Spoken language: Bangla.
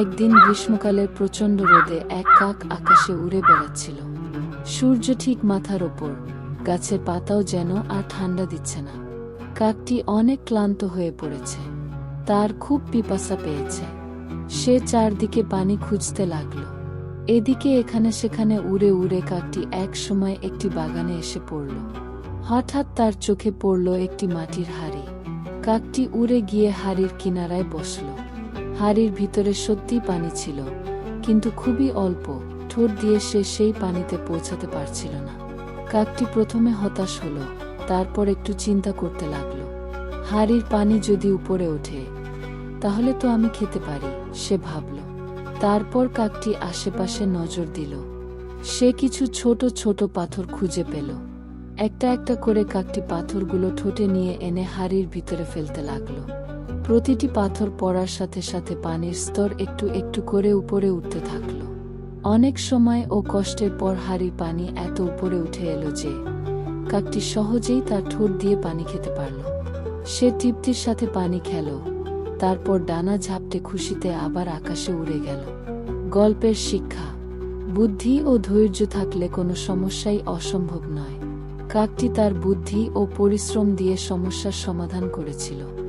একদিন গ্রীষ্মকালের প্রচণ্ড রোদে এক কাক আকাশে উড়ে বেড়াচ্ছিল। সূর্য ঠিক মাথার ওপর, গাছের পাতাও যেন আর ঠান্ডা দিচ্ছে না। কাকটি অনেক ক্লান্ত হয়ে পড়েছে। তার খুব পিপাসা পেয়েছে। সে চারদিকে পানি খুঁজতে লাগল। এদিকে এখানে সেখানে উড়ে উড়ে কাকটি এক সময় একটি বাগানে এসে পড়ল। হঠাৎ তার চোখে পড়ল একটি মাটির হাড়ি। কাকটি উড়ে গিয়ে হাড়ির কিনারায় বসল। হাড়ির ভিতরে সত্যিই পানি ছিল, কিন্তু খুবই অল্প। ঠোঁট দিয়ে সে সেই পানিতে পৌঁছাতে পারছিল না। কাকটি প্রথমে হতাশ হলো, তারপর একটু চিন্তা করতে লাগল। হাড়ির পানি যদি উপরে ওঠে, তাহলে তো আমি খেতে পারি, সে ভাবল। তারপর কাকটি আশেপাশে নজর দিল। সে কিছু ছোট ছোট পাথর খুঁজে পেল। একটা একটা করে কাকটি পাথরগুলো ঠোঁটে নিয়ে এনে হাড়ির ভিতরে ফেলতে লাগল। প্রতিটি পাথর পড়ার সাথে সাথে পানির স্তর একটু একটু করে উপরে উঠতে থাকল। অনেক সময় ও কষ্টের পর হাড়ির পানি এত উপরে উঠে এলো যে, কাকটি সহজেই তার ঠোঁট দিয়ে পানি খেতে পারল। সে তৃপ্তির সাথে পানি খেল, তারপর ডানা ঝাপটে খুশিতে আবার আকাশে উড়ে গেল। গল্পের শিক্ষা, বুদ্ধি ও ধৈর্য থাকলে কোনো সমস্যাই অসম্ভব নয়। কাকটি তার বুদ্ধি ও পরিশ্রম দিয়ে সমস্যার সমাধান করেছিল।